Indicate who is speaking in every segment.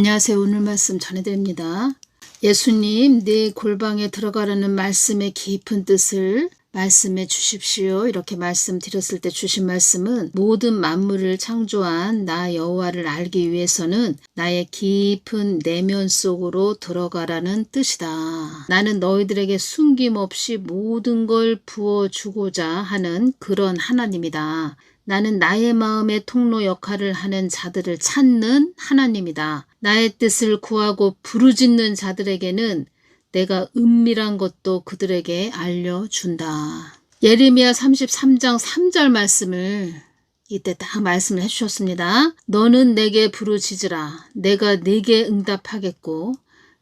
Speaker 1: 안녕하세요. 오늘 말씀 전해드립니다. 예수님, 네 골방에 들어가라는 말씀의 깊은 뜻을 말씀해 주십시오. 이렇게 말씀드렸을 때 주신 말씀은 모든 만물을 창조한 나 여호와를 알기 위해서는 나의 깊은 내면 속으로 들어가라는 뜻이다. 나는 너희들에게 숨김없이 모든 걸 부어주고자 하는 그런 하나님이다. 나는 나의 마음의 통로 역할을 하는 자들을 찾는 하나님이다. 나의 뜻을 구하고 부르짖는 자들에게는 내가 은밀한 것도 그들에게 알려준다. 예레미야 33장 3절 말씀을 이때 딱 말씀을 해주셨습니다. 너는 내게 부르짖으라. 내가 네게 응답하겠고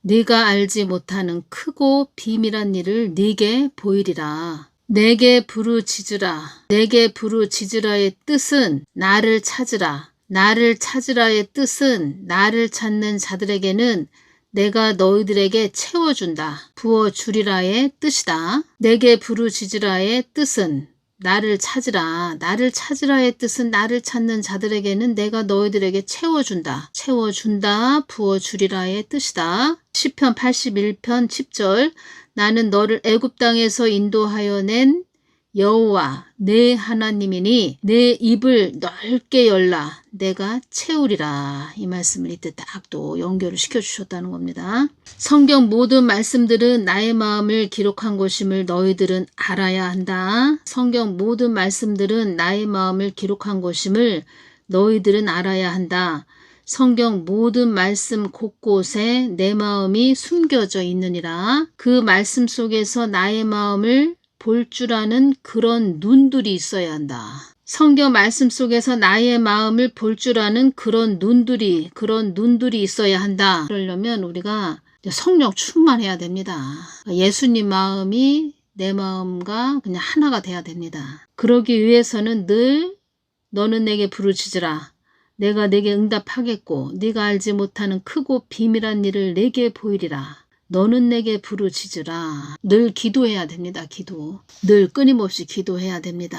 Speaker 1: 네가 알지 못하는 크고 비밀한 일을 네게 보이리라. 내게 부르짖으라. 내게 부르짖으라의 뜻은 나를 찾으라. 나를 찾으라의 뜻은 나를 찾는 자들에게는 내가 너희들에게 채워준다. 부어주리라의 뜻이다. 내게 부르짖으라의 뜻은 나를 찾으라. 나를 찾으라의 뜻은 나를 찾는 자들에게는 내가 너희들에게 채워준다. 채워준다. 부어주리라의 뜻이다. 10편 81편 10절 나는 너를 애굽 땅에서 인도하여 낸 여호와 내 하나님이니 내 입을 넓게 열라 내가 채우리라 이 말씀을 이때 딱 또 연결을 시켜 주셨다는 겁니다. 성경 모든 말씀들은 나의 마음을 기록한 것임을 너희들은 알아야 한다. 성경 모든 말씀들은 나의 마음을 기록한 것임을 너희들은 알아야 한다. 성경 모든 말씀 곳곳에 내 마음이 숨겨져 있느니라. 그 말씀 속에서 나의 마음을 볼 줄 아는 그런 눈들이 있어야 한다. 성경 말씀 속에서 나의 마음을 볼 줄 아는 그런 눈들이, 그런 눈들이 있어야 한다. 그러려면 우리가 성령 충만해야 됩니다. 예수님 마음이 내 마음과 그냥 하나가 돼야 됩니다. 그러기 위해서는 늘 너는 내게 부르짖으라. 내가 내게 응답하겠고 네가 알지 못하는 크고 비밀한 일을 내게 보이리라. 너는 내게 부르짖으라. 늘 기도해야 됩니다. 기도. 늘 끊임없이 기도해야 됩니다.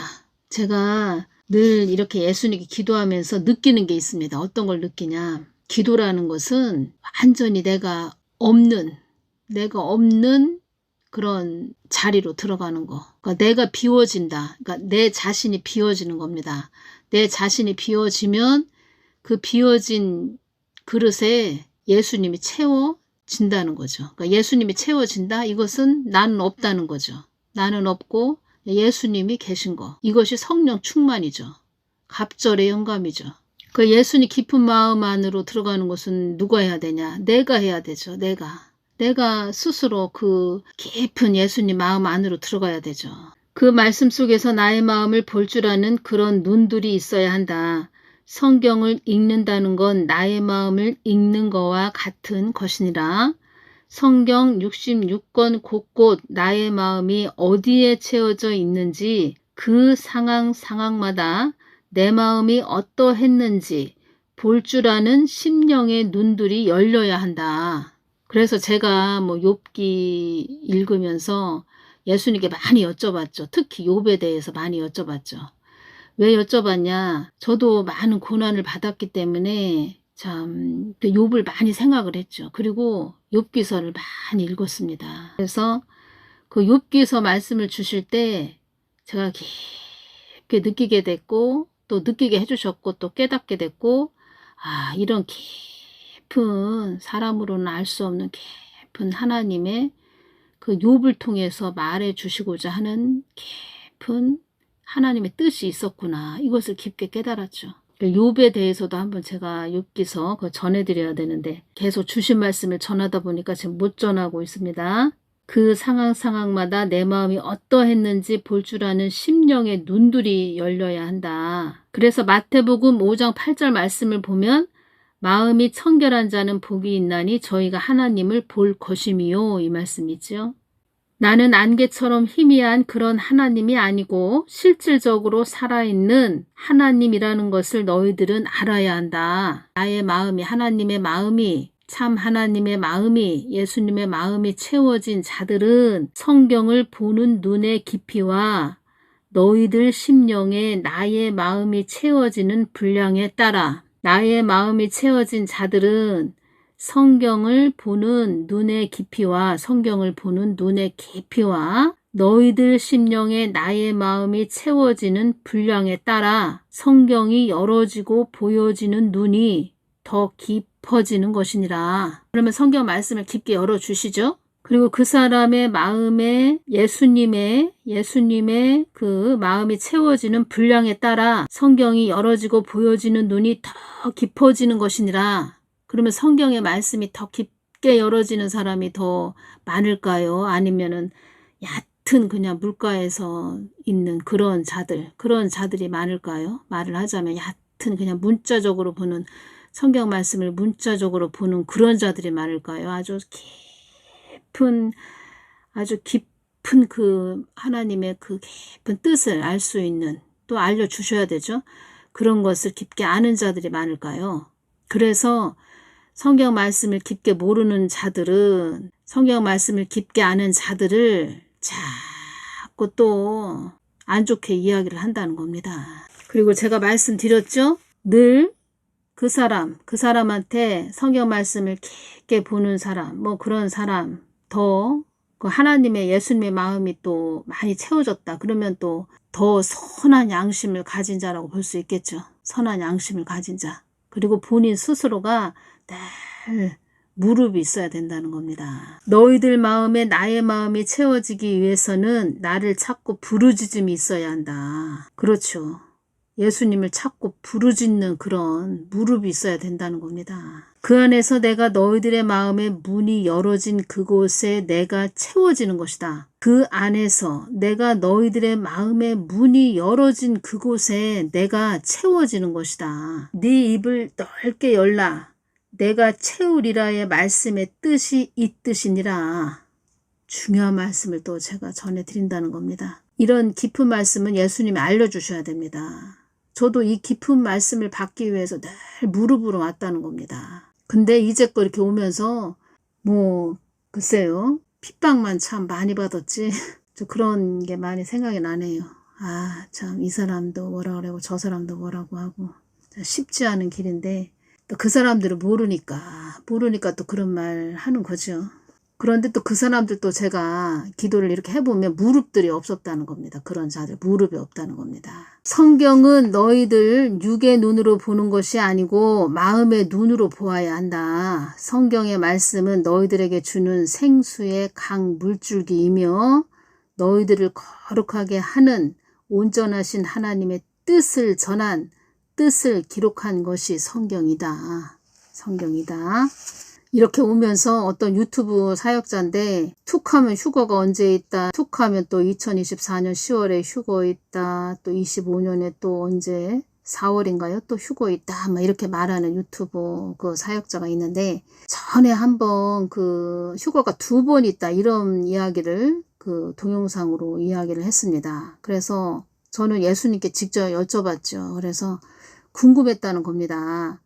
Speaker 1: 제가 늘 이렇게 예수님께 기도하면서 느끼는 게 있습니다. 어떤 걸 느끼냐. 기도라는 것은 완전히 내가 없는, 내가 없는 그런 자리로 들어가는 거. 그러니까 내가 비워진다. 그러니까 내 자신이 비워지는 겁니다. 내 자신이 비워지면 그 비워진 그릇에 예수님이 채워 진다는 거죠. 그러니까 예수님이 채워진다? 이것은 나는 없다는 거죠. 나는 없고 예수님이 계신 거. 이것이 성령 충만이죠. 갑절의 영감이죠. 그 예수님 깊은 마음 안으로 들어가는 것은 누가 해야 되냐? 내가 해야 되죠. 내가. 내가 스스로 그 깊은 예수님 마음 안으로 들어가야 되죠. 그 말씀 속에서 나의 마음을 볼 줄 아는 그런 눈들이 있어야 한다. 성경을 읽는다는 건 나의 마음을 읽는 거와 같은 것이니라. 성경 66권 곳곳 나의 마음이 어디에 채워져 있는지 그 상황 상황마다 내 마음이 어떠했는지 볼 줄 아는 심령의 눈들이 열려야 한다. 그래서 제가 뭐 욥기 읽으면서 예수님께 많이 여쭤봤죠. 특히 욥에 대해서 많이 여쭤봤죠. 왜 여쭤봤냐? 저도 많은 고난을 받았기 때문에 참그 욥을 많이 생각을 했죠. 그리고 욥기서를 많이 읽었습니다. 그래서 그 욥기서 말씀을 주실 때 제가 깊게 느끼게 됐고 또 느끼게 해주셨고 또 깨닫게 됐고 아 이런 깊은 사람으로는 알 수 없는 깊은 하나님의 그 욥을 통해서 말해 주시고자 하는 깊은 하나님의 뜻이 있었구나. 이것을 깊게 깨달았죠. 욥에 대해서도 한번 제가 욥기서 그 전해드려야 되는데 계속 주신 말씀을 전하다 보니까 지금 못 전하고 있습니다. 그 상황 상황마다 내 마음이 어떠했는지 볼 줄 아는 심령의 눈들이 열려야 한다. 그래서 마태복음 5장 8절 말씀을 보면 마음이 청결한 자는 복이 있나니 저희가 하나님을 볼 것임이요 이 말씀이죠. 나는 안개처럼 희미한 그런 하나님이 아니고 실질적으로 살아있는 하나님이라는 것을 너희들은 알아야 한다. 나의 마음이 하나님의 마음이 참 하나님의 마음이 예수님의 마음이 채워진 자들은 성경을 보는 눈의 깊이와 너희들 심령에 나의 마음이 채워지는 분량에 따라 나의 마음이 채워진 자들은 성경을 보는 눈의 깊이와 성경을 보는 눈의 깊이와 너희들 심령에 나의 마음이 채워지는 분량에 따라 성경이 열어지고 보여지는 눈이 더 깊어지는 것이니라. 그러면 성경 말씀을 깊게 열어주시죠. 그리고 그 사람의 마음에 예수님의 예수님의 그 마음이 채워지는 분량에 따라 성경이 열어지고 보여지는 눈이 더 깊어지는 것이니라. 그러면 성경의 말씀이 더 깊게 열어지는 사람이 더 많을까요? 아니면은 얕은 그냥 물가에서 있는 그런 자들, 그런 자들이 많을까요? 말을 하자면 얕은 그냥 문자적으로 보는 성경 말씀을 문자적으로 보는 그런 자들이 많을까요? 아주 깊은 아주 깊은 그 하나님의 그 깊은 뜻을 알 수 있는 또 알려 주셔야 되죠. 그런 것을 깊게 아는 자들이 많을까요? 그래서 성경 말씀을 깊게 모르는 자들은 성경 말씀을 깊게 아는 자들을 자꾸 또 안 좋게 이야기를 한다는 겁니다. 그리고 제가 말씀드렸죠? 늘 그 사람, 그 사람한테 성경 말씀을 깊게 보는 사람, 뭐 그런 사람, 더그 하나님의 예수님의 마음이 또 많이 채워졌다. 그러면 또 더 선한 양심을 가진 자라고 볼 수 있겠죠. 선한 양심을 가진 자. 그리고 본인 스스로가 늘 무릎이 있어야 된다는 겁니다. 너희들 마음에 나의 마음이 채워지기 위해서는 나를 찾고 부르짖음이 있어야 한다. 그렇죠. 예수님을 찾고 부르짖는 그런 무릎이 있어야 된다는 겁니다. 그 안에서 내가 너희들의 마음의 문이 열어진 그곳에 내가 채워지는 것이다. 그 안에서 내가 너희들의 마음의 문이 열어진 그곳에 내가 채워지는 것이다. 네 입을 넓게 열라. 내가 채우리라의 말씀의 뜻이 이 뜻이니라. 중요한 말씀을 또 제가 전해드린다는 겁니다. 이런 깊은 말씀은 예수님이 알려주셔야 됩니다. 저도 이 깊은 말씀을 받기 위해서 늘 무릎으로 왔다는 겁니다. 근데 이제껏 이렇게 오면서 뭐 글쎄요 핍박만 참 많이 받았지 저 그런 게 많이 생각이 나네요. 아 참 이 사람도 뭐라 그러고 저 사람도 뭐라고 하고 쉽지 않은 길인데 또 그 사람들을 모르니까 모르니까 또 그런 말 하는 거죠. 그런데 또 그 사람들도 제가 기도를 이렇게 해보면 무릎들이 없었다는 겁니다. 그런 자들 무릎이 없다는 겁니다. 성경은 너희들 육의 눈으로 보는 것이 아니고 마음의 눈으로 보아야 한다. 성경의 말씀은 너희들에게 주는 생수의 강 물줄기이며 너희들을 거룩하게 하는 온전하신 하나님의 뜻을 전한 뜻을 기록한 것이 성경이다. 성경이다. 이렇게 오면서 어떤 유튜브 사역자인데 툭 하면 휴거가 언제 있다 툭 하면 또 2024년 10월에 휴거 있다 또 25년에 또 언제 4월인가요? 또 휴거 있다. 막 이렇게 말하는 유튜브 그 사역자가 있는데 전에 한번 그 휴거가 두 번 있다 이런 이야기를 그 동영상으로 이야기를 했습니다. 그래서 저는 예수님께 직접 여쭤봤죠. 그래서 궁금했다는 겁니다.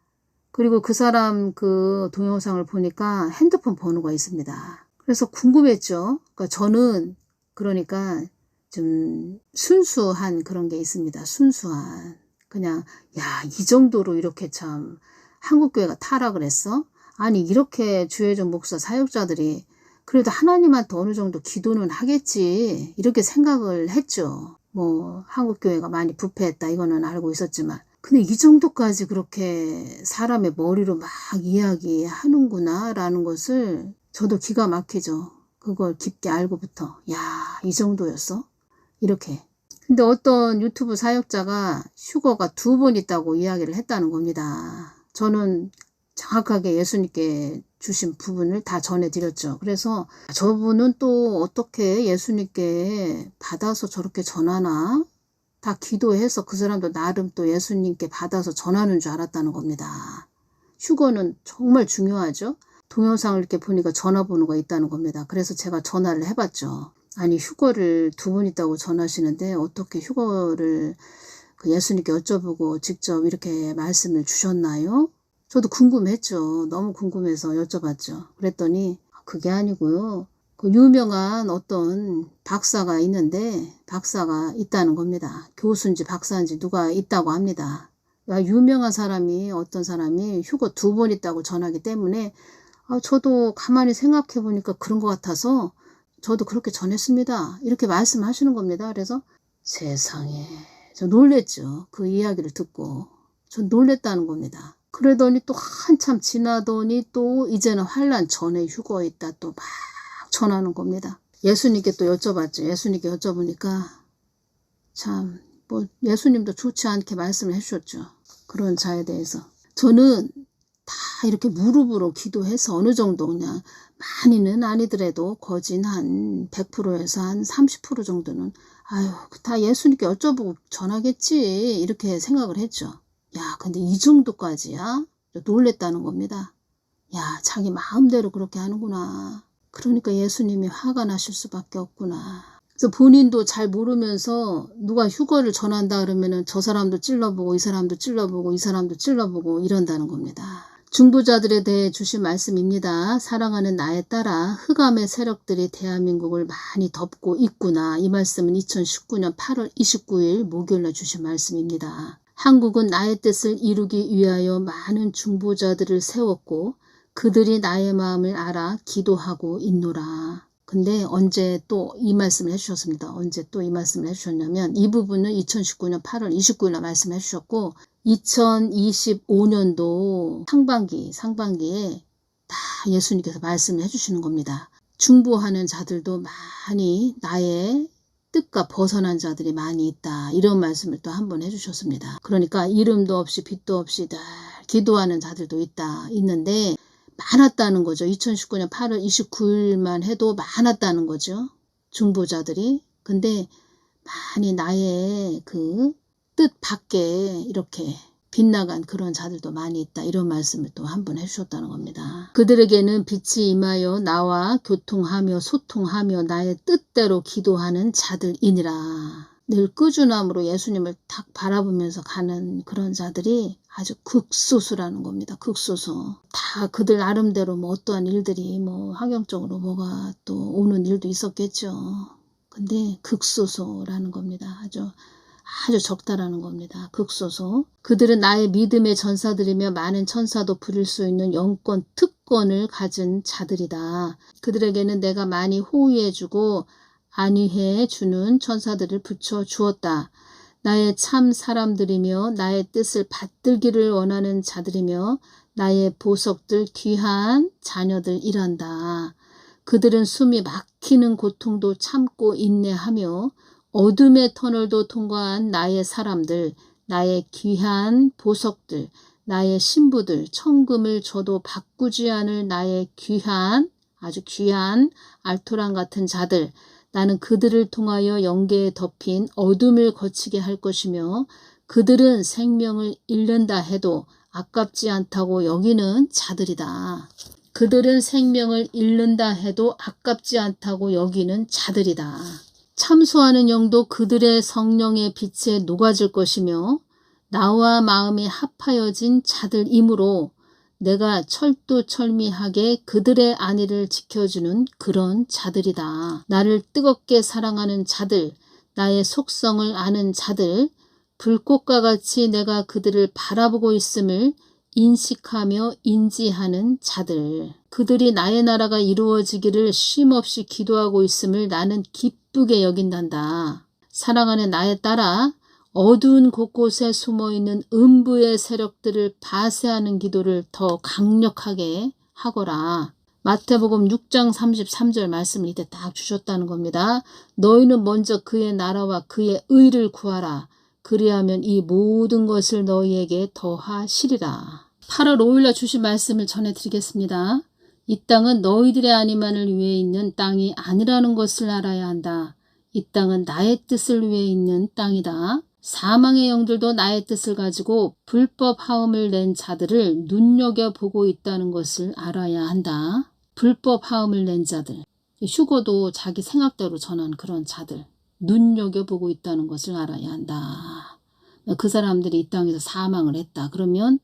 Speaker 1: 그리고 그 사람 그 동영상을 보니까 핸드폰 번호가 있습니다. 그래서 궁금했죠. 그러니까 저는 그러니까 좀 순수한 그런 게 있습니다. 순수한. 그냥 야, 이 정도로 이렇게 참 한국교회가 타락을 했어? 아니 이렇게 주혜정 목사 사역자들이 그래도 하나님한테 어느 정도 기도는 하겠지 이렇게 생각을 했죠. 뭐 한국 교회가 많이 부패했다 이거는 알고 있었지만 근데 이 정도까지 그렇게 사람의 머리로 막 이야기하는구나 라는 것을 저도 기가 막히죠. 그걸 깊게 알고부터 야 이 정도였어? 이렇게 근데 어떤 유튜브 사역자가 휴거가 두 번 있다고 이야기를 했다는 겁니다. 저는 정확하게 예수님께 주신 부분을 다 전해드렸죠. 그래서 저분은 또 어떻게 예수님께 받아서 저렇게 전하나 다 기도해서 그 사람도 나름 또 예수님께 받아서 전하는 줄 알았다는 겁니다. 휴거는 정말 중요하죠. 동영상을 이렇게 보니까 전화번호가 있다는 겁니다. 그래서 제가 전화를 해봤죠. 아니 휴거를 두번 있다고 전하시는데 어떻게 휴거를 그 예수님께 여쭤보고 직접 이렇게 말씀을 주셨나요? 저도 궁금했죠. 너무 궁금해서 여쭤봤죠. 그랬더니 그게 아니고요. 그 유명한 어떤 박사가 있는데 박사가 있다는 겁니다. 교수인지 박사인지 누가 있다고 합니다. 유명한 사람이 어떤 사람이 휴거 두 번 있다고 전하기 때문에 아, 저도 가만히 생각해 보니까 그런 것 같아서 저도 그렇게 전했습니다. 이렇게 말씀하시는 겁니다. 그래서 세상에 저 놀랬죠. 그 이야기를 듣고 전 놀랬다는 겁니다. 그러더니 또 한참 지나더니 또 이제는 환란 전에 휴거에 있다 또 막 전하는 겁니다. 예수님께 또 여쭤봤죠. 예수님께 여쭤보니까 참 뭐 예수님도 좋지 않게 말씀을 해주셨죠. 그런 자에 대해서 저는 다 이렇게 무릎으로 기도해서 어느 정도 그냥 많이는 아니더라도 거진 한 100%에서 한 30% 정도는 아유 다 예수님께 여쭤보고 전하겠지 이렇게 생각을 했죠. 야 근데 이 정도까지야 놀랬다는 겁니다. 야 자기 마음대로 그렇게 하는구나. 그러니까 예수님이 화가 나실 수밖에 없구나. 그래서 본인도 잘 모르면서 누가 휴거를 전한다 그러면은 저 사람도 찔러보고 이 사람도 찔러보고 이 사람도 찔러보고 이런다는 겁니다. 중부자들에 대해 주신 말씀입니다. 사랑하는 나에 따라 흑암의 세력들이 대한민국을 많이 덮고 있구나. 이 말씀은 2019년 8월 29일 목요일날 주신 말씀입니다. 한국은 나의 뜻을 이루기 위하여 많은 중보자들을 세웠고 그들이 나의 마음을 알아 기도하고 있노라. 근데 언제 또 이 말씀을 해주셨습니다. 언제 또 이 말씀을 해주셨냐면 이 부분은 2019년 8월 29일날 말씀해 주셨고 2025년도 상반기 상반기에 다 예수님께서 말씀을 해주시는 겁니다. 중보하는 자들도 많이 나의 뜻과 벗어난 자들이 많이 있다. 이런 말씀을 또 한 번 해주셨습니다. 그러니까 이름도 없이 빛도 없이 늘 기도하는 자들도 있다. 있는데 많았다는 거죠. 2019년 8월 29일만 해도 많았다는 거죠. 중보자들이. 근데 많이 나의 그 뜻 밖에 이렇게 빗나간 그런 자들도 많이 있다. 이런 말씀을 또 한 번 해주셨다는 겁니다. 그들에게는 빛이 임하여 나와 교통하며 소통하며 나의 뜻대로 기도하는 자들이니라. 늘 꾸준함으로 예수님을 딱 바라보면서 가는 그런 자들이 아주 극소수라는 겁니다. 극소수. 다 그들 나름대로 뭐 어떠한 일들이 뭐 환경적으로 뭐가 또 오는 일도 있었겠죠. 근데 극소수라는 겁니다. 아주 아주 적다라는 겁니다. 극소수. 그들은 나의 믿음의 전사들이며 많은 천사도 부릴 수 있는 영권 특권을 가진 자들이다. 그들에게는 내가 많이 호의해주고 안위해 주는 천사들을 붙여 주었다. 나의 참 사람들이며 나의 뜻을 받들기를 원하는 자들이며 나의 보석들 귀한 자녀들이란다. 그들은 숨이 막히는 고통도 참고 인내하며 어둠의 터널도 통과한 나의 사람들, 나의 귀한 보석들, 나의 신부들, 천금을 줘도 바꾸지 않을 나의 귀한, 아주 귀한 알토란 같은 자들, 나는 그들을 통하여 영계에 덮인 어둠을 거치게 할 것이며 그들은 생명을 잃는다 해도 아깝지 않다고 여기는 자들이다. 그들은 생명을 잃는다 해도 아깝지 않다고 여기는 자들이다. 참소하는 영도 그들의 성령의 빛에 녹아질 것이며 나와 마음이 합하여진 자들이므로 내가 철두철미하게 그들의 안위를 지켜주는 그런 자들이다. 나를 뜨겁게 사랑하는 자들, 나의 속성을 아는 자들, 불꽃과 같이 내가 그들을 바라보고 있음을 인식하며 인지하는 자들. 그들이 나의 나라가 이루어지기를 쉼없이 기도하고 있음을 나는 기쁘게 여긴단다. 사랑하는 나에 따라 어두운 곳곳에 숨어있는 음부의 세력들을 바세하는 기도를 더 강력하게 하거라. 마태복음 6장 33절 말씀을 이때 딱 주셨다는 겁니다. 너희는 먼저 그의 나라와 그의 의를 구하라. 그리하면 이 모든 것을 너희에게 더하시리라. 8월 5일날 주신 말씀을 전해드리겠습니다. 이 땅은 너희들의 아니만을 위해 있는 땅이 아니라는 것을 알아야 한다. 이 땅은 나의 뜻을 위해 있는 땅이다. 사망의 영들도 나의 뜻을 가지고 불법 하음을 낸 자들을 눈여겨보고 있다는 것을 알아야 한다. 불법 하음을 낸 자들. 휴고도 자기 생각대로 전한 그런 자들. 눈여겨보고 있다는 것을 알아야 한다. 그 사람들이 이 땅에서 사망을 했다. 그러면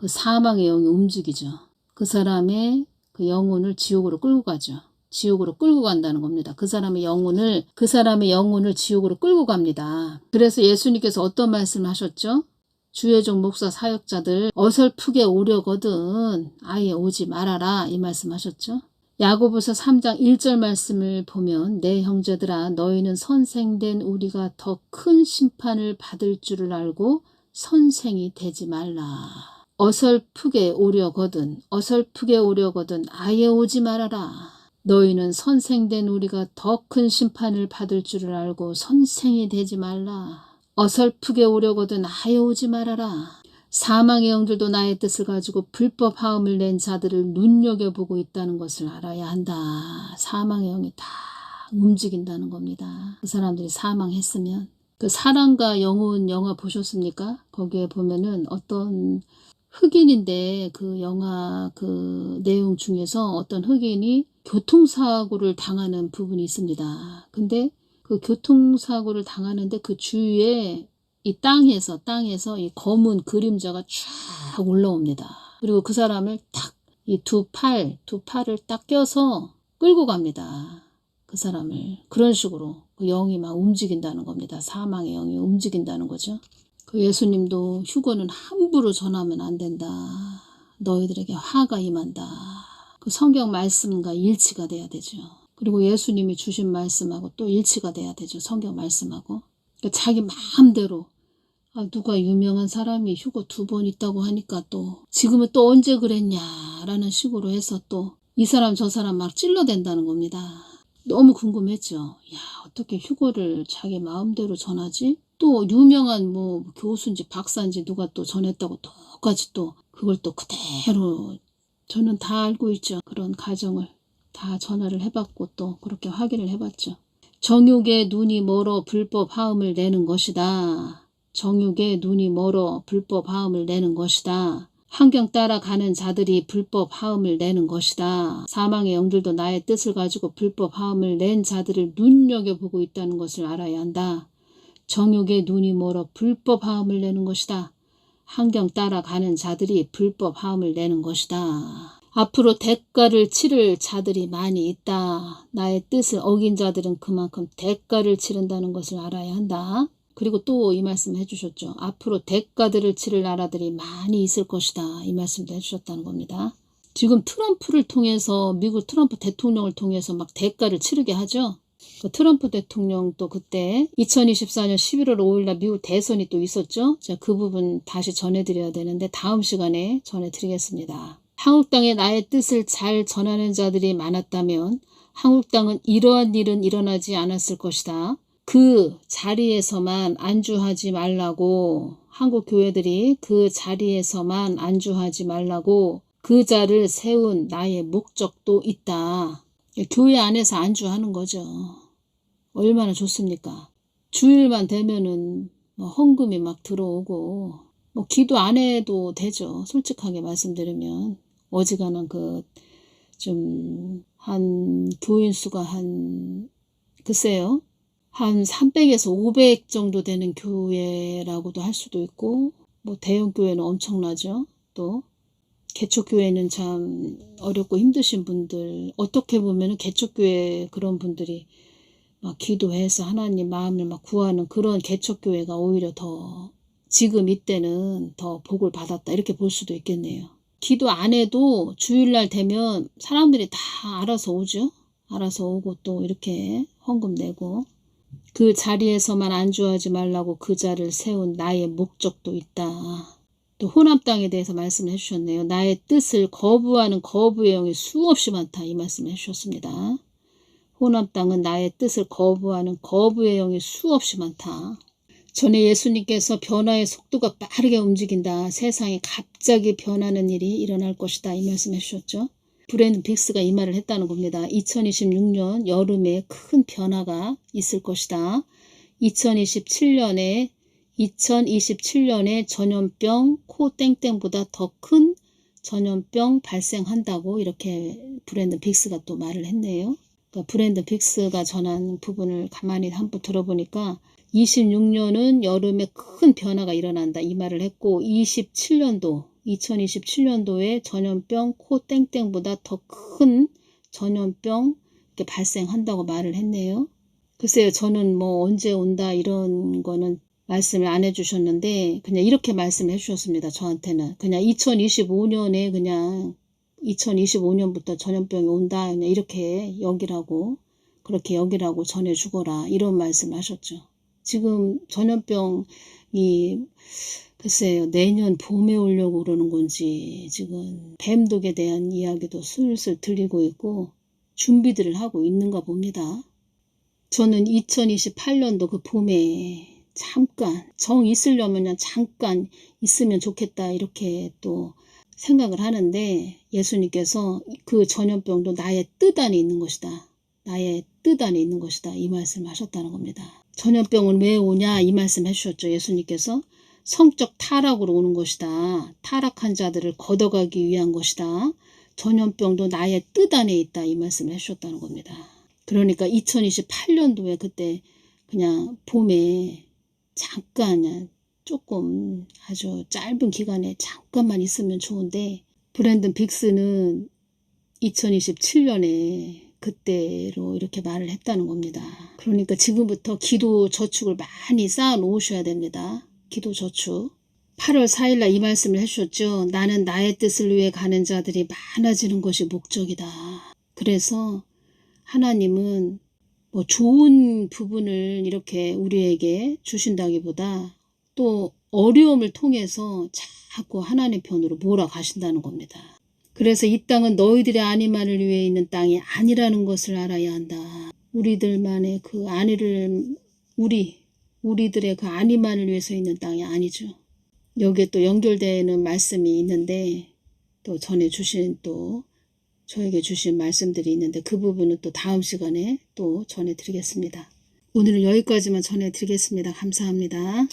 Speaker 1: 그 사망의 영이 움직이죠. 그 사람의 그 영혼을 지옥으로 끌고 가죠. 지옥으로 끌고 간다는 겁니다. 그 사람의 영혼을 그 사람의 영혼을 지옥으로 끌고 갑니다. 그래서 예수님께서 어떤 말씀을 하셨죠? 주혜종 목사 사역자들 어설프게 오려거든 아예 오지 말아라 이 말씀하셨죠. 야고보서 3장 1절 말씀을 보면 내 형제들아 너희는 선생된 우리가 더 큰 심판을 받을 줄을 알고 선생이 되지 말라. 어설프게 오려거든 어설프게 오려거든 아예 오지 말아라. 너희는 선생된 우리가 더 큰 심판을 받을 줄을 알고 선생이 되지 말라. 어설프게 오려거든 아예 오지 말아라. 사망의 영들도 나의 뜻을 가지고 불법 하음을 낸 자들을 눈여겨보고 있다는 것을 알아야 한다. 사망의 영이 다 움직인다는 겁니다. 그 사람들이 사망했으면 그 사랑과 영혼 영화 보셨습니까? 거기에 보면은 어떤 흑인인데 그 영화 그 내용 중에서 어떤 흑인이 교통사고를 당하는 부분이 있습니다. 근데 그 교통사고를 당하는데 그 주위에 이 땅에서 땅에서 이 검은 그림자가 쫙 올라옵니다. 그리고 그 사람을 딱이두 팔, 두 팔을 딱 껴서 끌고 갑니다. 그 사람을 그런 식으로 그 영이 막 움직인다는 겁니다. 사망의 영이 움직인다는 거죠. 그 예수님도 휴거는 함부로 전하면 안 된다. 너희들에게 화가 임한다. 그 성경 말씀과 일치가 돼야 되죠. 그리고 예수님이 주신 말씀하고 또 일치가 돼야 되죠. 성경 말씀하고. 그러니까 자기 마음대로 아, 누가 유명한 사람이 휴거 두 번 있다고 하니까 또 지금은 또 언제 그랬냐라는 식으로 해서 또 이 사람 저 사람 막 찔러댄다는 겁니다. 너무 궁금했죠. 야 어떻게 휴거를 자기 마음대로 전하지? 또 유명한 뭐 교수인지 박사인지 누가 또 전했다고 똑같이 또 그걸 또 그대로 저는 다 알고 있죠. 그런 가정을 다 전화를 해봤고 또 그렇게 확인을 해봤죠. 정욕의 눈이 멀어 불법 하음을 내는 것이다. 정욕의 눈이 멀어 불법 하음을 내는 것이다. 환경 따라 가는 자들이 불법 하음을 내는 것이다. 사망의 영들도 나의 뜻을 가지고 불법 하음을 낸 자들을 눈여겨보고 있다는 것을 알아야 한다. 정욕의 눈이 멀어 불법 하음을 내는 것이다. 환경 따라 가는 자들이 불법 하음을 내는 것이다. 앞으로 대가를 치를 자들이 많이 있다. 나의 뜻을 어긴 자들은 그만큼 대가를 치른다는 것을 알아야 한다. 그리고 또 이 말씀 해주셨죠. 앞으로 대가들을 치를 나라들이 많이 있을 것이다. 이 말씀도 해주셨다는 겁니다. 지금 트럼프를 통해서 미국 트럼프 대통령을 통해서 막 대가를 치르게 하죠. 그 트럼프 대통령도 그때 2024년 11월 5일날 미국 대선이 또 있었죠. 제가 그 부분 다시 전해드려야 되는데 다음 시간에 전해드리겠습니다. 한국당에 나의 뜻을 잘 전하는 자들이 많았다면 한국당은 이러한 일은 일어나지 않았을 것이다. 그 자리에서만 안주하지 말라고 한국 교회들이 그 자리에서만 안주하지 말라고 그 자를 세운 나의 목적도 있다. 교회 안에서 안주하는 거죠. 얼마나 좋습니까? 주일만 되면은 뭐 헌금이 막 들어오고 뭐 기도 안 해도 되죠. 솔직하게 말씀드리면 어지간한 그 좀 한 교인 수가 한 글쎄요 한 300에서 500 정도 되는 교회라고도 할 수도 있고 뭐 대형 교회는 엄청나죠. 또 개척 교회는 참 어렵고 힘드신 분들 어떻게 보면 은 개척 교회 그런 분들이 막 기도해서 하나님 마음을 막 구하는 그런 개척 교회가 오히려 더 지금 이때는 더 복을 받았다 이렇게 볼 수도 있겠네요. 기도 안 해도 주일날 되면 사람들이 다 알아서 오죠. 알아서 오고 또 이렇게 헌금 내고 그 자리에서만 안주하지 말라고 그 자를 세운 나의 목적도 있다. 또 호남 땅에 대해서 말씀을 해주셨네요. 나의 뜻을 거부하는 거부의 영이 수없이 많다. 이 말씀을 해주셨습니다. 호남 땅은 나의 뜻을 거부하는 거부의 영이 수없이 많다. 전에 예수님께서 변화의 속도가 빠르게 움직인다. 세상이 갑자기 변하는 일이 일어날 것이다. 이 말씀 해 주셨죠. 브랜드 빅스가 이 말을 했다는 겁니다. 2026년 여름에 큰 변화가 있을 것이다. 2027년에 2027년에 전염병 코 땡땡보다 더 큰 전염병 발생한다고 이렇게 브랜드 빅스가 또 말을 했네요. 그러니까 브랜드 빅스가 전한 부분을 가만히 한번 들어보니까 26년은 여름에 큰 변화가 일어난다 이 말을 했고 27년도 2027년도에 전염병 코 땡땡보다 더 큰 전염병 발생한다고 말을 했네요. 글쎄요, 저는 뭐 언제 온다 이런 거는 말씀을 안 해주셨는데 그냥 이렇게 말씀을 해주셨습니다. 저한테는 그냥 2025년에 그냥 2025년부터 전염병이 온다 그냥 이렇게 여기라고 그렇게 여기라고 전해주거라 이런 말씀을 하셨죠. 지금 전염병이 글쎄요 내년 봄에 오려고 그러는 건지 지금 뱀독에 대한 이야기도 슬슬 들리고 있고 준비들을 하고 있는가 봅니다. 저는 2028년도 그 봄에 잠깐 정 있으려면 잠깐 있으면 좋겠다 이렇게 또 생각을 하는데 예수님께서 그 전염병도 나의 뜻 안에 있는 것이다. 나의 뜻 안에 있는 것이다. 이 말씀 하셨다는 겁니다. 전염병은 왜 오냐 이 말씀 해주셨죠. 예수님께서 성적 타락으로 오는 것이다. 타락한 자들을 걷어가기 위한 것이다. 전염병도 나의 뜻 안에 있다. 이 말씀을 해주셨다는 겁니다. 그러니까 2028년도에 그때 그냥 봄에 잠깐 조금 아주 짧은 기간에 잠깐만 있으면 좋은데 브랜든 빅스는 2027년에 그때로 이렇게 말을 했다는 겁니다. 그러니까 지금부터 기도 저축을 많이 쌓아 놓으셔야 됩니다. 기도 저축. 8월 4일날 이 말씀을 해주셨죠. 나는 나의 뜻을 위해 가는 자들이 많아지는 것이 목적이다. 그래서 하나님은 뭐 좋은 부분을 이렇게 우리에게 주신다기보다 또 어려움을 통해서 자꾸 하나님 편으로 몰아가신다는 겁니다. 그래서 이 땅은 너희들의 안위만을 위해 있는 땅이 아니라는 것을 알아야 한다. 우리들만의 그 안위를 우리 우리들의 그 안위만을 위해서 있는 땅이 아니죠. 여기에 또 연결되는 말씀이 있는데 또 전해 주신 또 저에게 주신 말씀들이 있는데 그 부분은 또 다음 시간에 또 전해 드리겠습니다. 오늘은 여기까지만 전해 드리겠습니다. 감사합니다.